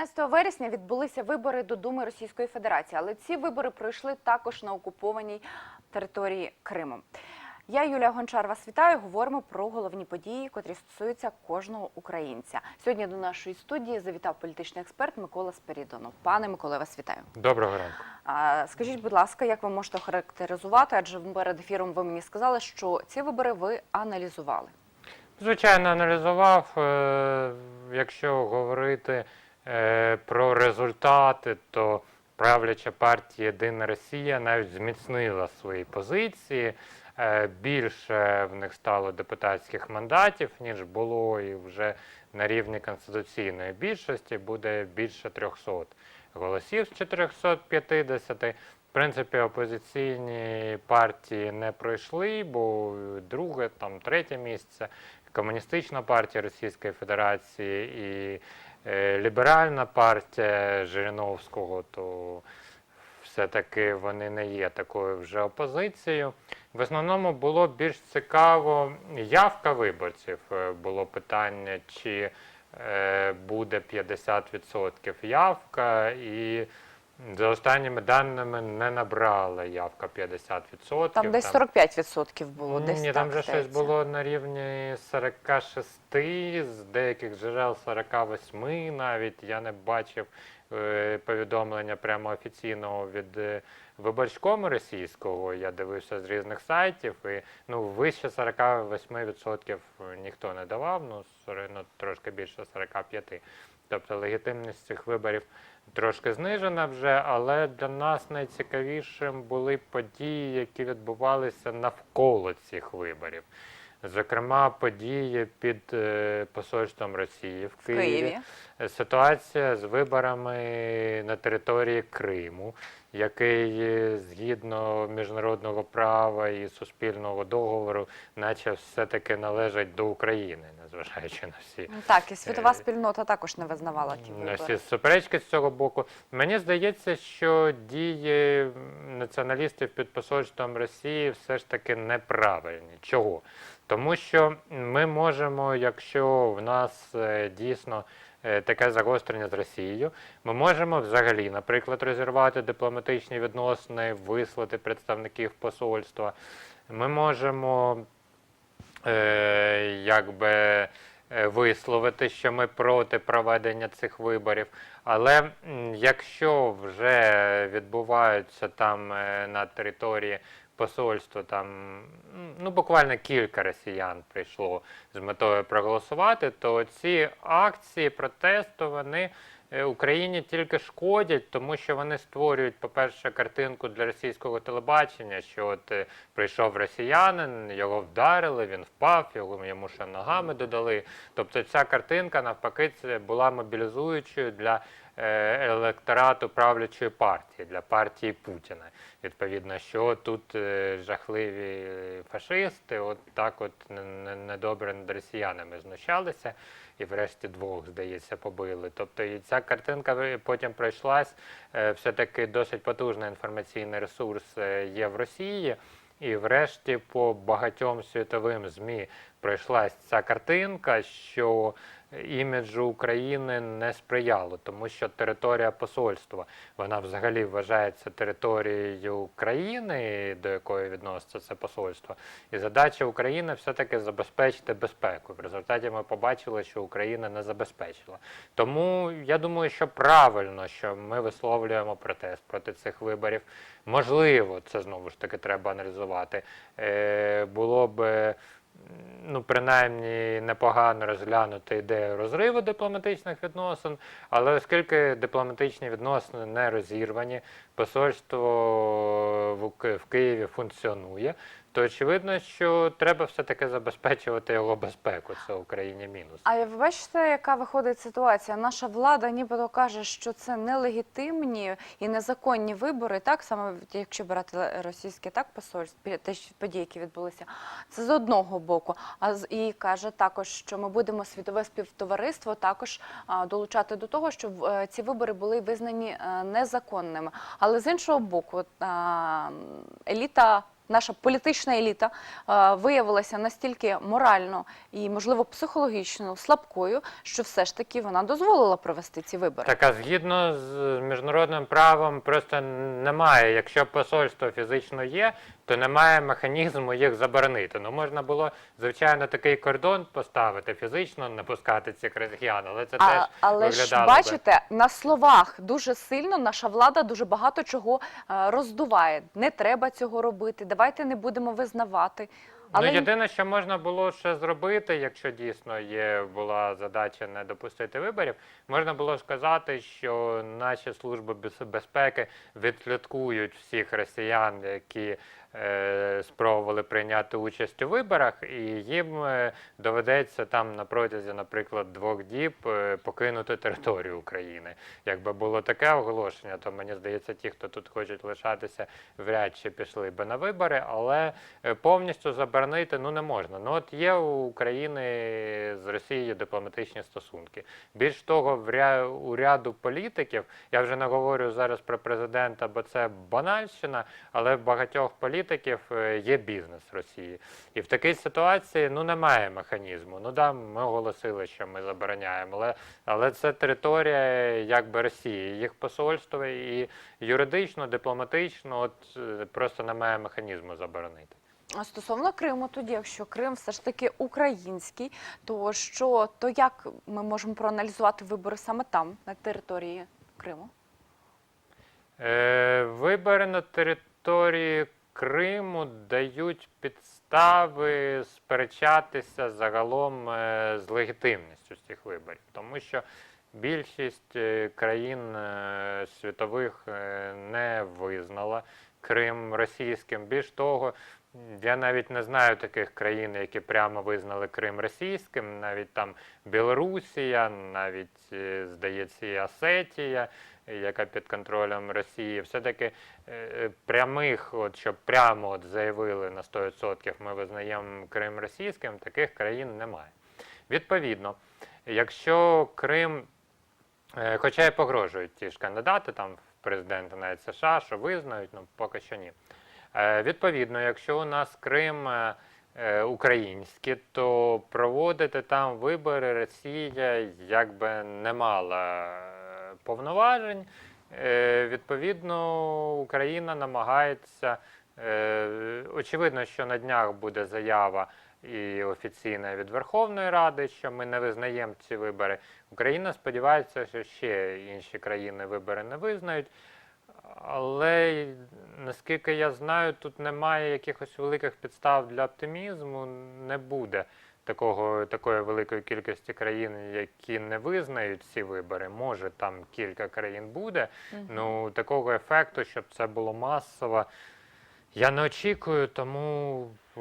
12 вересня відбулися вибори до Думи Російської Федерації, але ці вибори пройшли також на окупованій території Криму. Я Юлія Гончар вас вітаю. Говоримо про головні події, котрі стосуються кожного українця. Сьогодні до нашої студії завітав політичний експерт Микола Спирідонов. Пане Миколе, вас вітаю. Доброго ранку. Скажіть, будь ласка, як ви можете характеризувати? Адже перед ефіром ви мені сказали, що ці вибори ви аналізували. Звичайно, аналізував. е, Якщо говорити про результати, то правляча партія Єдина Росія навіть зміцнила свої позиції. Е, Більше в них стало депутатських мандатів, ніж було, і вже на рівні конституційної більшості буде більше 300 голосів з 450. В принципі, опозиційні партії не пройшли, бо друге, там третє місце. Комуністична партія Російської Федерації і е, ліберальна партія Жириновського, то все-таки вони не є такою вже опозицією. В основному було більш цікаво явка виборців. Е, Було питання, чи е, буде 50% явка, і за останніми даними не набрала явка 50%. Там десь 45% було. Десь Ні, там вже щось було на рівні 46, з деяких джерел 48 навіть. Я не бачив е, повідомлення прямо офіційного від е, виборчкому російського. Я дивився з різних сайтів, і ну, вище 48% ніхто не давав, ну, ну трошки більше 45%. Тобто легітимність цих виборів трошки знижена вже, але для нас найцікавішим були події, які відбувалися навколо цих виборів. Зокрема, події під е, посольством Росії в в Києві. Києві. Ситуація з виборами на території Криму, який згідно міжнародного права і суспільного договору, наче все-таки належить до України, незважаючи на всі Так, і світова Е, спільнота також не визнавала ті на всі суперечки з цього боку. Мені здається, що дії націоналістів під посольством Росії все ж таки неправильні. Чого? Тому що ми можемо, якщо в нас е, дійсно таке загострення з Росією, ми можемо взагалі, наприклад, розірвати дипломатичні відносини, вислати представників посольства. Ми можемо е, якби е, висловити, що ми проти проведення цих виборів. Але якщо вже відбуваються там е, на території посольства, там ну буквально кілька росіян прийшло з метою проголосувати, то ці акції протесту вони е, Україні тільки шкодять, тому що вони створюють, по-перше, картинку для російського телебачення, що от е, прийшов росіянин, його вдарили, він впав, його йому ще ногами додали. Тобто ця картинка навпаки це була мобілізуючою для електорату правлячої партії, для партії Путіна. Відповідно, що тут е, жахливі фашисти, от так от не- не- недобре над росіянами знущалися, і врешті двох, здається, побили. Тобто і ця картинка потім пройшлась. е, Все-таки досить потужний інформаційний ресурс е, є в Росії. І врешті по багатьом світовим ЗМІ пройшлась ця картинка, що іміджу України не сприяло, тому що територія посольства вона взагалі вважається територією країни, до якої відноситься це посольство. І задача України все-таки забезпечити безпеку. В результаті ми побачили, що Україна не забезпечила. Тому я думаю, що правильно, що ми висловлюємо протест проти цих виборів. Можливо, це знову ж таки треба аналізувати. Е, було б ну, принаймні непогано розглянути ідею розриву дипломатичних відносин, але оскільки дипломатичні відносини не розірвані, посольство в Києві функціонує, то очевидно, що треба все-таки забезпечувати його безпеку. Це Україні мінус. А ви бачите, яка виходить ситуація? Наша влада нібито каже, що це нелегітимні і незаконні вибори, так саме якщо брати російське так посольство, те події, які відбулися, це з одного боку. А і каже також, що ми будемо світове співтовариство також долучати до того, щоб е, ці вибори були визнані е, незаконними. Але з іншого боку, еліта наша політична еліта е, виявилася настільки морально і, можливо, психологічно слабкою, що все ж таки вона дозволила провести ці вибори. Так, а згідно з міжнародним правом, просто немає. Якщо посольство фізично є, то немає механізму їх заборонити. Ну можна було, звичайно, такий кордон поставити, фізично не пускати цих росіян, але це теж А, але ж виглядало би. бачите, на словах дуже сильно наша влада дуже багато чого е, роздуває. Не треба цього робити. Давайте не будемо визнавати. Але Ну, єдине, що можна було ще зробити, якщо дійсно є була задача не допустити виборів, можна було сказати, що наші служби без- безпеки відслідкують всіх росіян, які спробували прийняти участь у виборах, і їм е, доведеться там на протязі, наприклад, двох діб е, покинути територію України. Якби було таке оголошення, то мені здається, ті, хто тут хочуть лишатися, вряд чи пішли би на вибори, але е, повністю заборонити ну не можна. Ну от є у України з Росією дипломатичні стосунки. Більш того, в ря- у ряду політиків, я вже не говорю зараз про президента, бо це банальщина, але в багатьох політиків е, є бізнес Росії. І в такій ситуації ну немає механізму. Ну да, ми оголосили, що ми забороняємо, але, але це територія якби Росії, їх посольство і юридично, дипломатично, от е, просто немає механізму заборонити. А Стосовно Криму, тоді, якщо Крим все ж таки український, то що то як ми можемо проаналізувати вибори саме там, на території Криму? Е, вибори на території Криму дають підстави сперечатися загалом е, з легітимністю цих виборів, тому що більшість е, країн е, світових не визнала Крим російським. Більш того, я навіть не знаю таких країн, які прямо визнали Крим російським, навіть там Білорусія, навіть, здається, і Осетія, яка під контролем Росії, все-таки е, прямих, от, щоб прямо от заявили на 100% ми визнаємо Крим російським, таких країн немає. Відповідно, якщо Крим, е, хоча й погрожують ті ж кандидати, там в президенти навіть США, що визнають, ну поки що ні. Е, Відповідно, якщо у нас Крим е, е, український, то проводити там вибори Росія якби не мала е, повноважень. Е, Відповідно, Україна намагається. е, Очевидно, що на днях буде заява і офіційна від Верховної Ради, що ми не визнаємо ці вибори. Україна сподівається, що ще інші країни вибори не визнають. Але наскільки я знаю, тут немає якихось великих підстав для оптимізму. Не буде такого, такої великої кількості країн, які не визнають ці вибори. Може, там кілька країн буде. Ну такого ефекту, щоб це було масово. Я не очікую, тому е,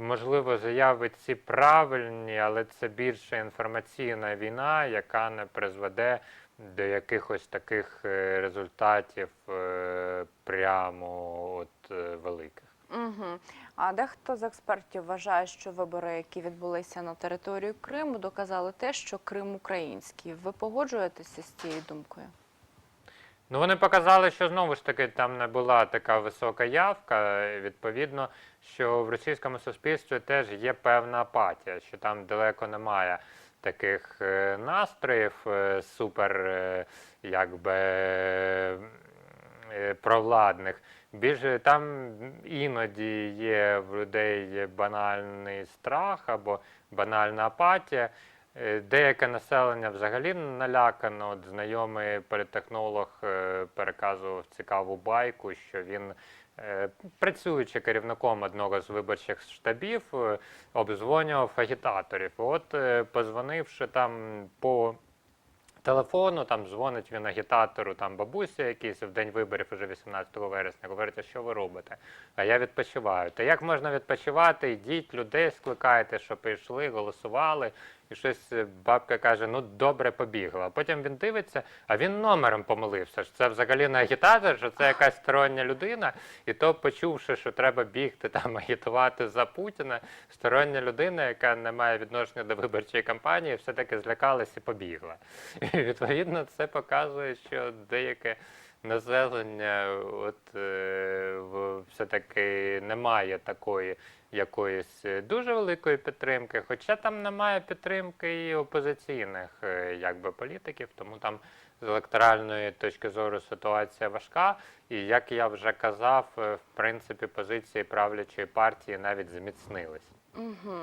можливо заяви ці правильні, але це більше інформаційна війна, яка не призведе до якихось таких е, результатів е, прямо от великих. Угу. А дехто з експертів вважає, що вибори, які відбулися на території Криму, доказали те, що Крим український. Ви погоджуєтеся з цією думкою? Ну, вони показали, що знову ж таки там не була така висока явка. Відповідно, що в російському суспільстві теж є певна апатія, що там далеко немає таких е, настроїв е, супер, е, якби провладних. Більше там іноді є в людей банальний страх або банальна апатія. Е, Деяке населення взагалі налякано. От знайомий політехнолог е, переказував цікаву байку, що він, е, працюючи керівником одного з виборчих штабів, обдзвонював агітаторів. От, позвонивши там по телефону, там дзвонить він агітатору, там бабусі якийсь в день виборів, уже 18 вересня, говорить, а що ви робите? А я відпочиваю. Та як можна відпочивати? Йдіть, людей скликайте, що прийшли, голосували. І щось бабка каже: ну добре побігла. А потім він дивиться, а він номером помилився. Це взагалі не агітатор, що це якась стороння людина. І то, почувши, що треба бігти там агітувати за Путіна, стороння людина, яка не має відношення до виборчої кампанії, все-таки злякалась і побігла. І відповідно це показує, що деяке населення от, е, все-таки немає такої якоїсь е, дуже великої підтримки, хоча там немає підтримки і опозиційних е, якби, політиків, тому там з електоральної точки зору ситуація важка. І як я вже казав, е, в принципі, позиції правлячої партії навіть зміцнились. Угу.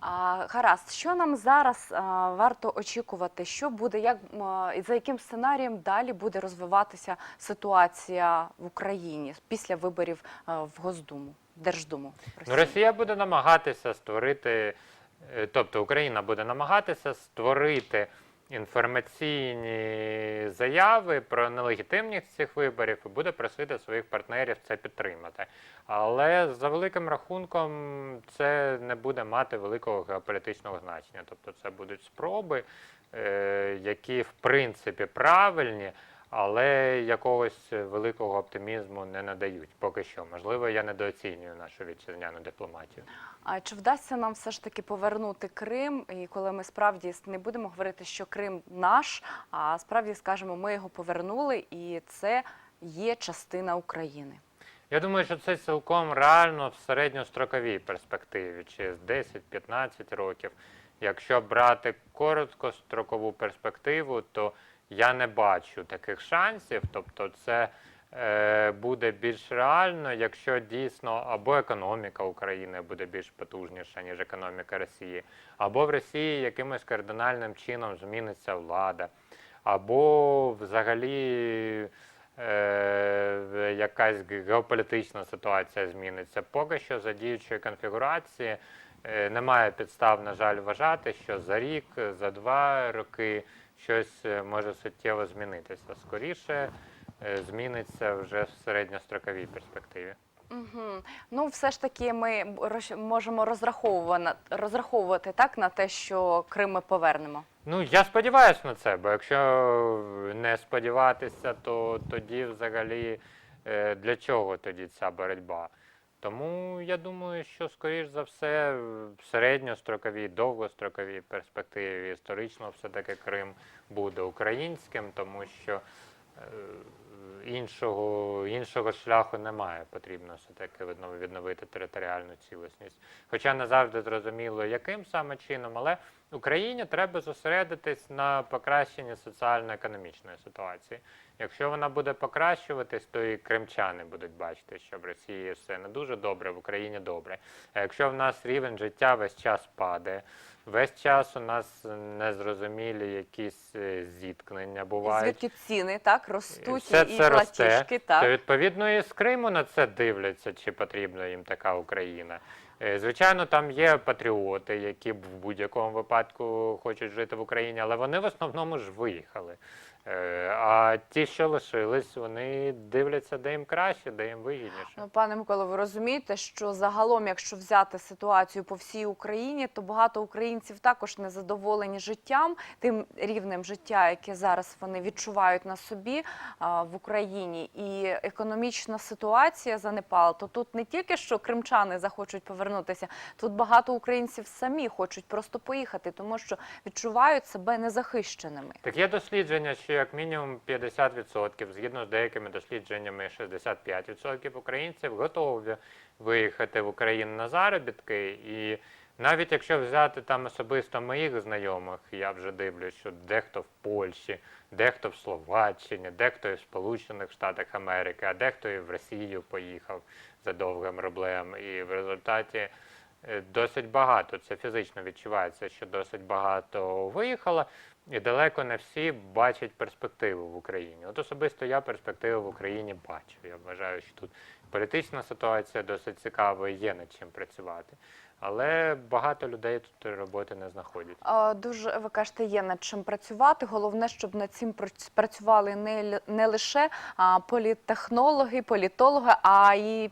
А, гаразд, що нам зараз а, варто очікувати? Що буде, як а, за яким сценарієм далі буде розвиватися ситуація в Україні після виборів а, в Госдуму, Держдуму? Ну, Росії? Росія буде намагатися створити, е, тобто Україна буде намагатися створити інформаційні заяви про нелегітимність цих виборів і буде просити своїх партнерів це підтримати. Але за великим рахунком це не буде мати великого геополітичного значення. Тобто це будуть спроби, е, які в принципі правильні. Але якогось великого оптимізму не надають поки що. Можливо, я недооцінюю нашу вітчизняну дипломатію. А чи вдасться нам все ж таки повернути Крим? І коли ми справді не будемо говорити, що Крим наш, а справді скажемо, ми його повернули, і це є частина України. Я думаю, що це цілком реально в середньостроковій перспективі, через 10-15 років. Якщо брати короткострокову перспективу, то я не бачу таких шансів. Тобто, це е, буде більш реально, якщо дійсно або економіка України буде більш потужніша, ніж економіка Росії, або в Росії якимось кардинальним чином зміниться влада, або взагалі е, якась геополітична ситуація зміниться. Поки що за діючої конфігурації е, немає підстав, на жаль, вважати, що за рік, за два роки щось е, може суттєво змінитися. Скоріше е, зміниться вже в середньостроковій перспективі. Угу. Ну, все ж таки, ми можемо розраховувати, розраховувати так на те, що Крим ми повернемо. Ну, я сподіваюся на це, бо якщо не сподіватися, то тоді взагалі е, для чого тоді ця боротьба? Тому я думаю, що скоріш за все в середньостроковій, довгостроковій перспективі історично все-таки Крим буде українським, тому що е, іншого, іншого шляху немає. Потрібно все-таки віднов- відновити територіальну цілісність. Хоча не завжди зрозуміло, яким саме чином, але Україні треба зосередитись на покращенні соціально-економічної ситуації. Якщо вона буде покращуватись, то і кримчани будуть бачити, що в Росії все не дуже добре, в Україні добре. А якщо в нас рівень життя весь час падає, весь час у нас незрозумілі якісь е, зіткнення бувають. Звідки ціни так ростуть Все і це платіжки, росте, так. то відповідно і з Криму на це дивляться, чи потрібна їм така Україна. Е, Звичайно, там є патріоти, які в будь-якому випадку хочуть жити в Україні, але вони в основному ж виїхали. Е, А ті, що лишились, вони дивляться, де їм краще, де їм вигідніше. Ну, пане Миколо, ви розумієте, що загалом, якщо взяти ситуацію по всій Україні, то багато українців також не задоволені життям, тим рівнем життя, яке зараз вони відчувають на собі а, в Україні, і економічна ситуація занепала. То тут не тільки що кримчани захочуть повернутися, тут багато українців самі хочуть просто поїхати, тому що відчувають себе незахищеними. Так є дослідження, що як мінімум 50%, згідно з деякими дослідженнями 65% українців готові виїхати в Україну на заробітки. І навіть якщо взяти там особисто моїх знайомих, я вже дивлюсь, що дехто в Польщі, дехто в Словаччині, дехто і в Сполучених Штатах Америки, а дехто і в Росію поїхав за довгим рублем. І в результаті Е, Досить багато, це фізично відчувається, що досить багато виїхало, і далеко не всі бачать перспективу в Україні. От особисто я перспективу в Україні бачу. Я вважаю, що тут політична ситуація досить цікава є над чим працювати. Але багато людей тут роботи не знаходять. А, Дуже ви кажете, є над чим працювати. Головне, щоб над цим прац- працювали не, не лише а, політтехнологи, політологи, а й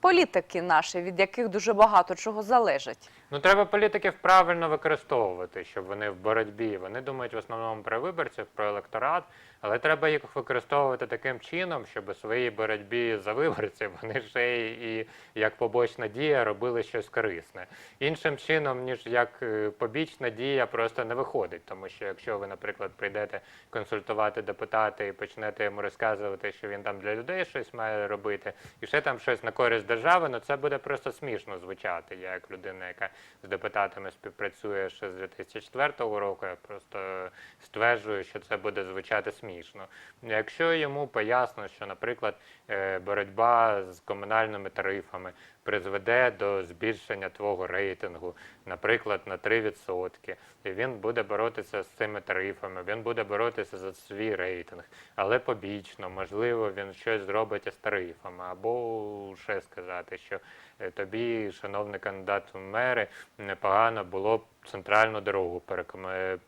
політики наші, від яких дуже багато чого залежить. Ну, треба політиків правильно використовувати, щоб вони в боротьбі. Вони думають в основному про виборців, про електорат, але треба їх використовувати таким чином, щоб у своїй боротьбі за виборців вони ще і як побочна дія робили щось корисне. Іншим чином, ніж як е, побічна дія, просто не виходить. Тому що якщо ви, наприклад, прийдете консультувати депутата і почнете йому розказувати, що він там для людей щось має робити, і ще там щось на користь держави, ну це буде просто смішно звучати. Я як людина, яка з депутатами співпрацює ще з 2004 року, я просто стверджую, що це буде звучати смішно. Якщо йому пояснено, що, наприклад, е, боротьба з комунальними тарифами призведе до збільшення твого рейтингу, наприклад, на 3%, і він буде боротися з цими тарифами, він буде боротися за свій рейтинг, але побічно, можливо, він щось зробить із тарифами, або ще сказати, що е, тобі, шановний кандидат в мери, непогано було б центральну дорогу перекоме-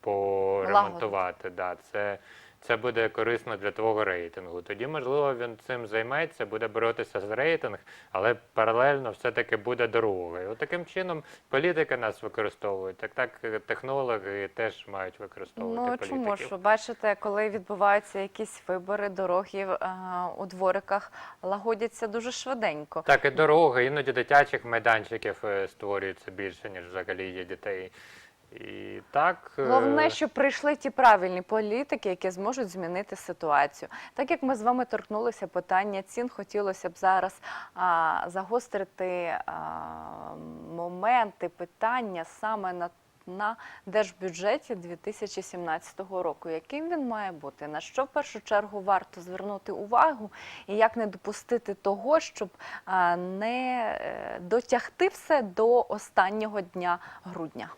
поремонтувати. Да, це, це буде корисно для твого рейтингу. Тоді, можливо, він цим займеться, буде боротися з рейтинг, але паралельно все-таки буде дорога. І от таким чином політики нас використовують. Так так технологи теж мають використовувати Ну політиків. чому ж бачите, коли відбуваються якісь вибори, дороги е, у двориках лагодяться дуже швиденько. Так, і дороги, іноді дитячих майданчиків е, створюється більше, ніж взагалі є дітей. І так. е, Головне, щоб прийшли ті правильні політики, які зможуть змінити ситуацію. Так як ми з вами торкнулися питання цін, хотілося б зараз а, загострити а, моменти питання саме на. На держбюджеті 2017 року, яким він має бути, на що в першу чергу варто звернути увагу, і як не допустити того, щоб не е, дотягти все до останнього дня грудня.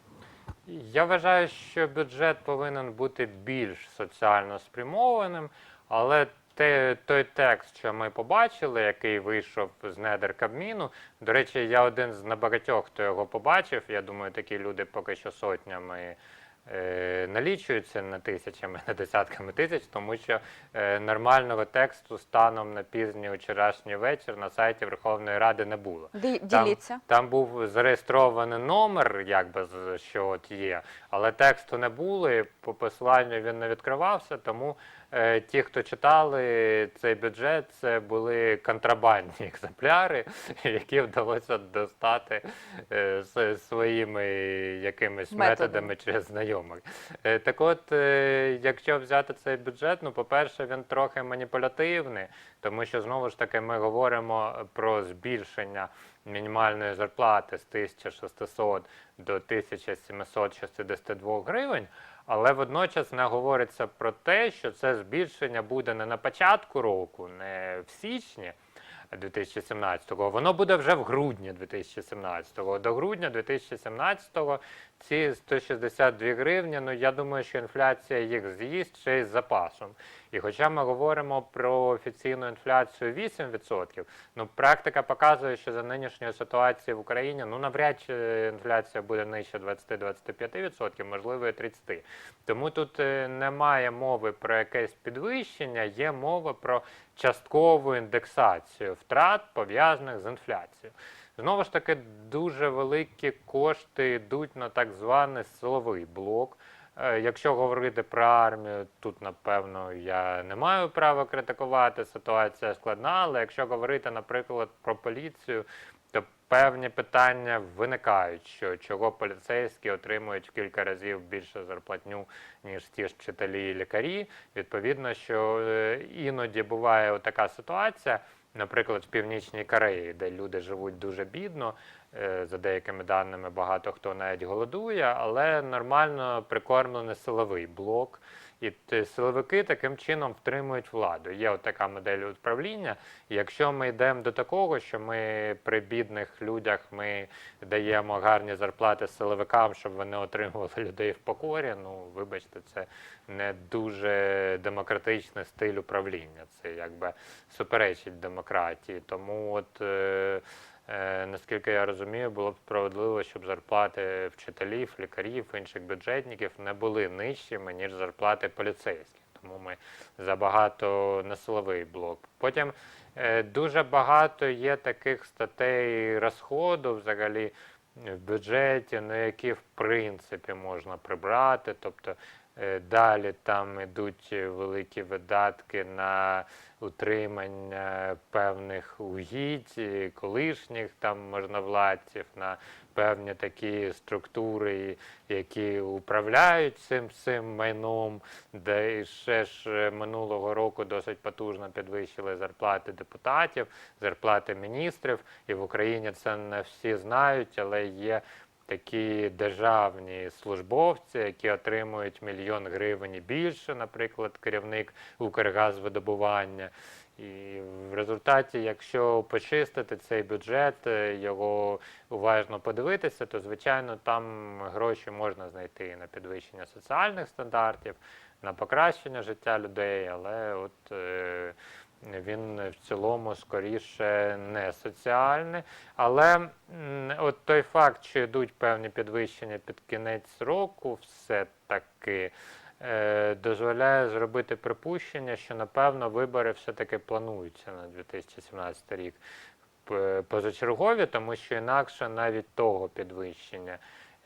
Я вважаю, що бюджет повинен бути більш соціально спрямованим, але те, той текст, що ми побачили, який вийшов з недер Кабміну, до речі, я один з небагатьох, хто його побачив. Я думаю, такі люди поки що сотнями. Е, Налічуються не тисячами, не десятками тисяч, тому що е, нормального тексту станом на пізній вчорашній вечір на сайті Верховної Ради не було. Ді- Там- Діліться. Там був зареєстрований номер, якби що от є, але тексту не було, і по посиланню він не відкривався. Тому е, ті, хто читали цей бюджет, це були контрабандні екземпляри, які вдалося достати е, з своїми якимись Методами. методами через знайомих. Е, так от, е, якщо взяти цей бюджет, ну, по-перше, він трохи маніпулятивний, тому що знову ж таки ми говоримо про збільшення мінімальної зарплати з 1600 до 1762 гривень, але водночас не говориться про те, що це збільшення буде не на початку року, не в січні. 2017-го, воно буде вже в грудні 2017-го. До грудня 2017-го ці 162 гривні, ну я думаю, що інфляція їх з'їсть ще й з запасом. І хоча ми говоримо про офіційну інфляцію 8%, ну практика показує, що за нинішньої ситуації в Україні ну навряд чи інфляція буде нижче 20-25%, можливо, і 30%. Тому тут е, немає мови про якесь підвищення, є мова про часткову індексацію втрат, пов'язаних з інфляцією. Знову ж таки, дуже великі кошти йдуть на так званий силовий блок. Е, Якщо говорити про армію, тут напевно я не маю права критикувати, ситуація складна, але якщо говорити, наприклад, про поліцію, то певні питання виникають, що чого поліцейські отримують в кілька разів більше зарплатню, ніж ті ж вчителі і лікарі. Відповідно, що е, іноді буває така ситуація, наприклад, в Північній Кореї, де люди живуть дуже бідно, е, за деякими даними багато хто навіть голодує, але нормально прикормлений силовий блок. І силовики таким чином втримують владу. Є от така модель управління. Якщо ми йдемо до такого, що ми при бідних людях ми даємо гарні зарплати силовикам, щоб вони отримували людей в покорі, ну вибачте, це не дуже демократичний стиль управління. Це якби суперечить демократії. Тому от. Е, Наскільки я розумію, було б справедливо, щоб зарплати вчителів, лікарів, інших бюджетників не були нижчими, ніж зарплати поліцейських. Тому ми забагато на силовий блок. Потім е, дуже багато є таких статей розходу взагалі в бюджеті, ну які в принципі можна прибрати. Тобто е, далі там йдуть великі видатки на утримання певних угідь, е, колишніх там можновладців, на певні такі структури, які управляють цим цим майном, де і ще ж е, минулого року досить потужно підвищили зарплати депутатів, зарплати міністрів. І в Україні це не всі знають, але є такі державні службовці, які отримують мільйон гривень і більше, наприклад, керівник Укргазвидобування. І в результаті, якщо почистити цей бюджет, е, його уважно подивитися, то звичайно там гроші можна знайти на підвищення соціальних стандартів, на покращення життя людей, але от е, він в цілому скоріше не соціальний. Але от той факт, що йдуть певні підвищення під кінець року, все-таки е, дозволяє зробити припущення, що напевно вибори все-таки плануються на 2017 рік позачергові, тому що інакше навіть того підвищення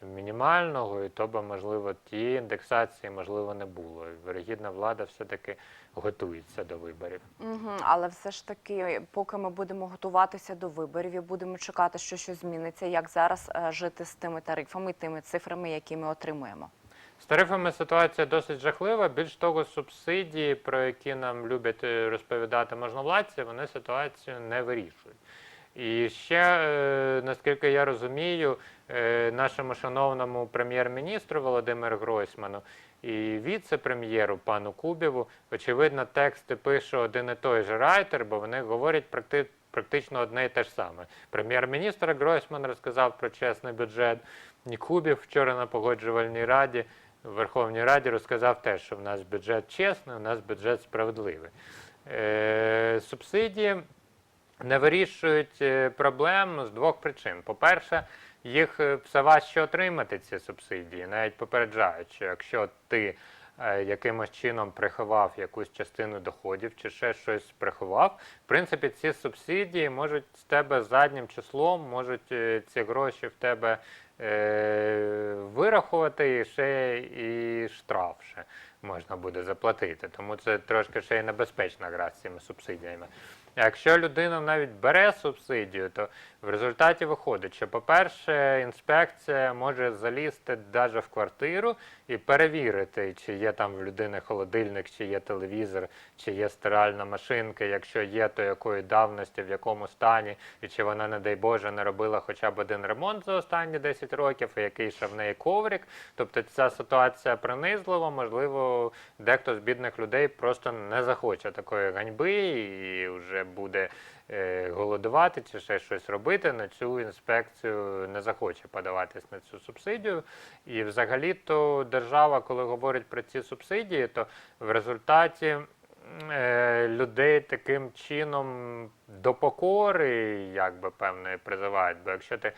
мінімального, і то би, можливо, тієї індексації, можливо, не було. Вирогідна влада все-таки готується до виборів. Угу, але все ж таки, поки ми будемо готуватися до виборів і будемо чекати, що щось зміниться, як зараз е, жити з тими тарифами тими цифрами, які ми отримуємо. З тарифами ситуація досить жахлива. Більш того, субсидії, про які нам люблять е, розповідати можновладці, вони ситуацію не вирішують. І ще, е, наскільки я розумію, е, нашому шановному прем'єр-міністру Володимиру Гройсману і віце-прем'єру пану Кубєву, очевидно, тексти пише один і той же райтер, бо вони говорять практи- практично одне і те ж саме. Прем'єр-міністр Гройсман розказав про чесний бюджет. Кубів вчора на погоджувальній раді в Верховній Раді розказав теж, що в нас бюджет чесний, у нас бюджет справедливий. Е, субсидії не вирішують е, проблем з двох причин. По-перше, їх все важче отримати, ці субсидії, навіть попереджають, що якщо ти е, якимось чином приховав якусь частину доходів чи ще щось приховав, в принципі, ці субсидії можуть з тебе заднім числом, можуть е, ці гроші в тебе е, вирахувати і ще і штраф ще можна буде заплатити. Тому це трошки ще й небезпечна гра з цими субсидіями. Якщо людина навіть бере субсидію, то в результаті виходить, що, по-перше, інспекція може залізти навіть в квартиру і перевірити, чи є там в людини холодильник, чи є телевізор, чи є стиральна машинка. Якщо є, то якої давності, в якому стані, і чи вона, не дай Боже, не робила хоча б один ремонт за останні 10 років, і який ще в неї коврик. Тобто ця ситуація принизлива, можливо, дехто з бідних людей просто не захоче такої ганьби і вже буде е, голодувати чи ще щось робити, на цю інспекцію не захоче подаватись на цю субсидію. І взагалі-то держава, коли говорить про ці субсидії, то в результаті е, людей таким чином до покори, як би певної призивають. Бо якщо ти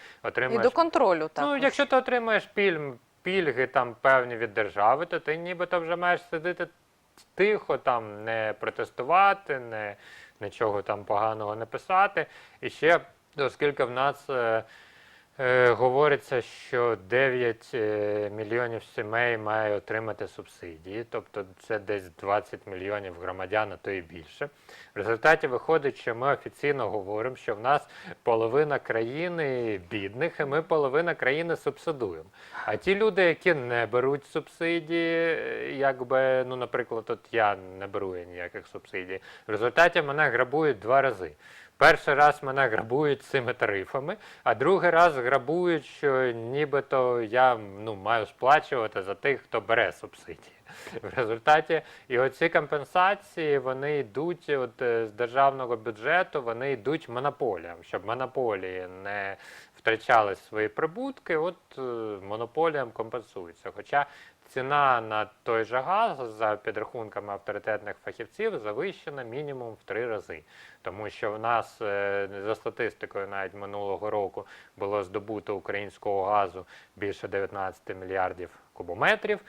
І до контролю також. Ну, якщо ти отримаєш пільм, пільги там певні від держави, то ти нібито вже маєш сидіти тихо, там не протестувати, не нічого там поганого не писати. І ще, оскільки в нас е, говориться, що 9 е, мільйонів сімей має отримати субсидії, тобто це десь 20 мільйонів громадян, а то і більше. В результаті виходить, що ми офіційно говоримо, що в нас половина країни бідних, і ми половина країни субсидуємо. А ті люди, які не беруть субсидії, е, якби, ну, наприклад, от я не беру ніяких субсидій, в результаті мене грабують два рази. Перший раз мене грабують цими тарифами, а другий раз грабують, що нібито я ну, маю сплачувати за тих, хто бере субсидії. В результаті і оці компенсації вони йдуть от, е, з державного бюджету, вони йдуть монополіям, щоб монополії не втрачали свої прибутки, от е, монополіям компенсується. Хоча ціна на той же газ за підрахунками авторитетних фахівців завищена мінімум в три рази. Тому що в нас е, за статистикою навіть минулого року було здобуто українського газу більше 19 мільярдів кубометрів.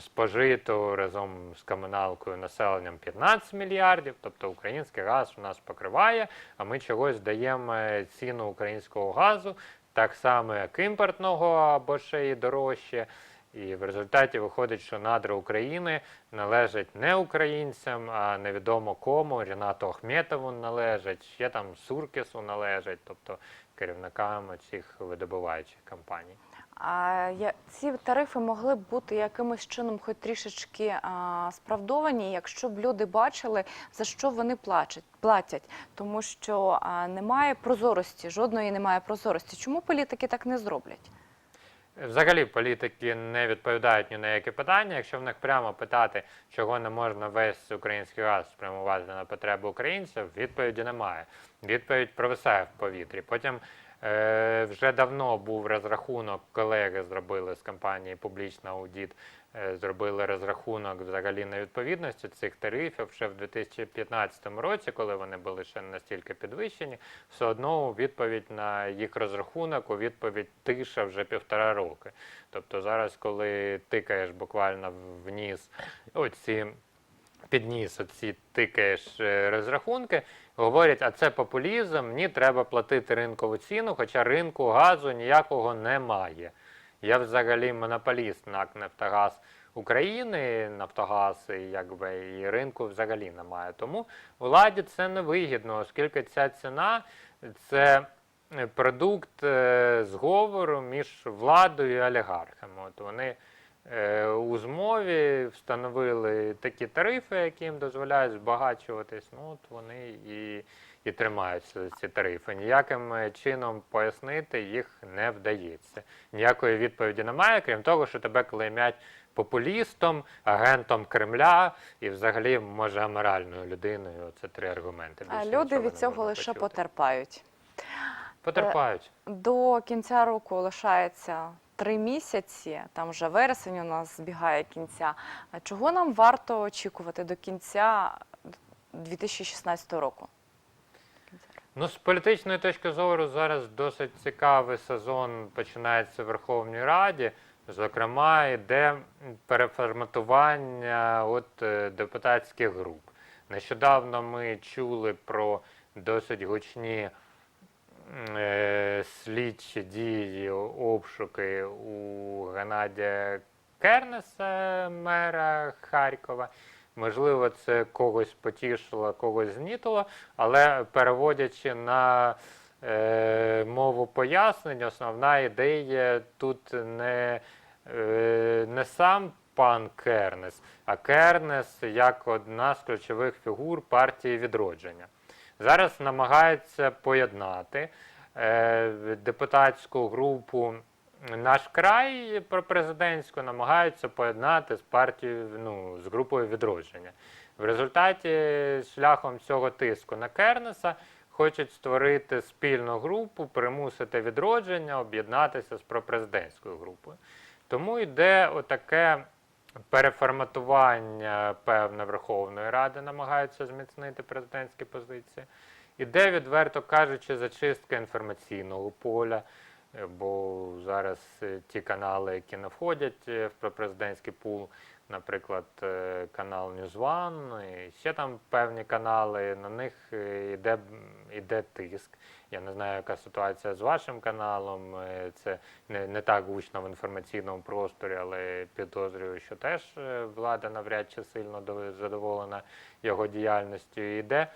Спожито разом з комуналкою населенням 15 мільярдів, тобто український газ у нас покриває, а ми чогось даємо е, ціну українського газу так само, як імпортного, або ще й дорожче. І в результаті виходить, що надра України належать не українцям, а невідомо кому, Рінату Ахметову належать, ще там Суркісу належать, тобто керівникам цих видобуваючих компаній. А ці тарифи могли б бути якимось чином, хоч трішечки справдовані, якщо б люди бачили, за що вони платять, тому що немає прозорості, жодної немає прозорості. Чому політики так не зроблять? Взагалі політики не відповідають ні на яке питання. Якщо в них прямо питати, чого не можна весь український газ спрямувати на потреби українців, відповіді немає. Відповідь провисає в повітрі. Потім вже давно був розрахунок, колеги зробили з компанії Публічна аудіт, е, зробили розрахунок взагалі на відповідності цих тарифів ще в 2015 році, коли вони були ще не настільки підвищені, все одно у відповідь на їх розрахунок, у відповідь тиша вже півтора роки. Тобто зараз, коли тикаєш буквально вниз оці підніс оці тикаєш е, розрахунки, говорять, а це популізм, мені треба платити ринкову ціну, хоча ринку газу ніякого немає. Я взагалі монополіст НАК Нафтогаз України, Нафтогаз, і якби і ринку взагалі немає. Тому владі це невигідно, оскільки ця ціна це продукт е, зговору між владою і олігархами. От вони у змові встановили такі тарифи, які їм дозволяють збагачуватись. Ну от вони і, і тримаються ці тарифи. Ніяким е, чином пояснити їх не вдається. Ніякої відповіді немає, крім того, що тебе клеймять популістом, агентом Кремля і взагалі може аморальною людиною. Це три аргументи. А люди від цього лише почути. потерпають. Потерпають. До кінця року лишається три місяці. Там вже вересень у нас збігає кінця. Чого нам варто очікувати до кінця 2016 року? Ну, з політичної точки зору, зараз досить цікавий сезон починається в Верховній Раді. Зокрема, йде переформатування от, е, депутатських груп. Нещодавно ми чули про досить гучні слідчі дії, обшуки у Геннадія Кернеса, мера Харкова. Можливо, це когось потішило, когось знітило, але переводячи на е, мову пояснень, основна ідея тут не, е, не сам пан Кернес, а Кернес як одна з ключових фігур партії відродження. Зараз намагаються поєднати е, депутатську групу наш край пропрезидентську намагаються поєднати з партією, ну, з групою відродження. В результаті шляхом цього тиску на Кернеса хочуть створити спільну групу, примусити відродження, об'єднатися з пропрезидентською групою. Тому йде отаке переформатування певне Верховної Ради, намагаються зміцнити президентські позиції. Іде, відверто кажучи, зачистка інформаційного поля. Бо зараз е, ті канали, які не входять е, в пропрезидентський пул, наприклад, е, канал News One, ще там певні канали, на них е, йде, йде тиск. Я не знаю, яка ситуація з вашим каналом. е, Це не, не так гучно в інформаційному просторі, але підозрюю, що теж влада навряд чи сильно до- задоволена його діяльністю. Йде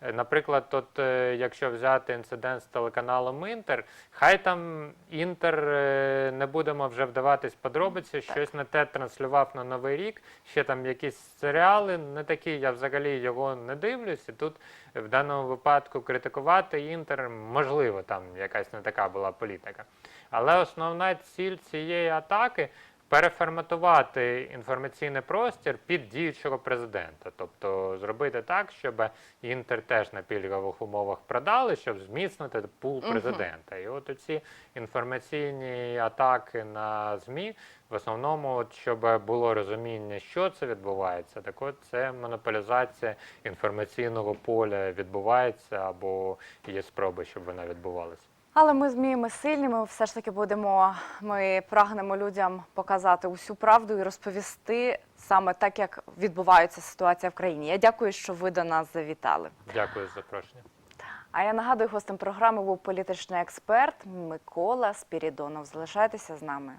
Наприклад, от, е, якщо взяти інцидент з телеканалом Інтер, хай там Інтер е, не будемо вже вдаватись подробиці, щось не те транслював на Новий рік, ще там якісь серіали, не такі, я взагалі його не дивлюсь. І тут е, в даному випадку критикувати Інтер, можливо, там якась не така була політика. Але основна ціль цієї атаки переформатувати інформаційний простір під діючого президента, тобто зробити так, щоб інтер теж на пільгових умовах продали, щоб зміцнити пул президента. І от ці інформаційні атаки на ЗМІ, в основному, от, щоб було розуміння, що це відбувається, так от це монополізація інформаційного поля відбувається або є спроби, щоб вона відбувалася. Але ми зміємо сильні, ми все ж таки будемо, ми прагнемо людям показати усю правду і розповісти саме так, як відбувається ситуація в країні. Я дякую, що ви до нас завітали. Дякую за запрошення. А я нагадую, гостем програми був політичний експерт Микола Спірідонов. Залишайтеся з нами.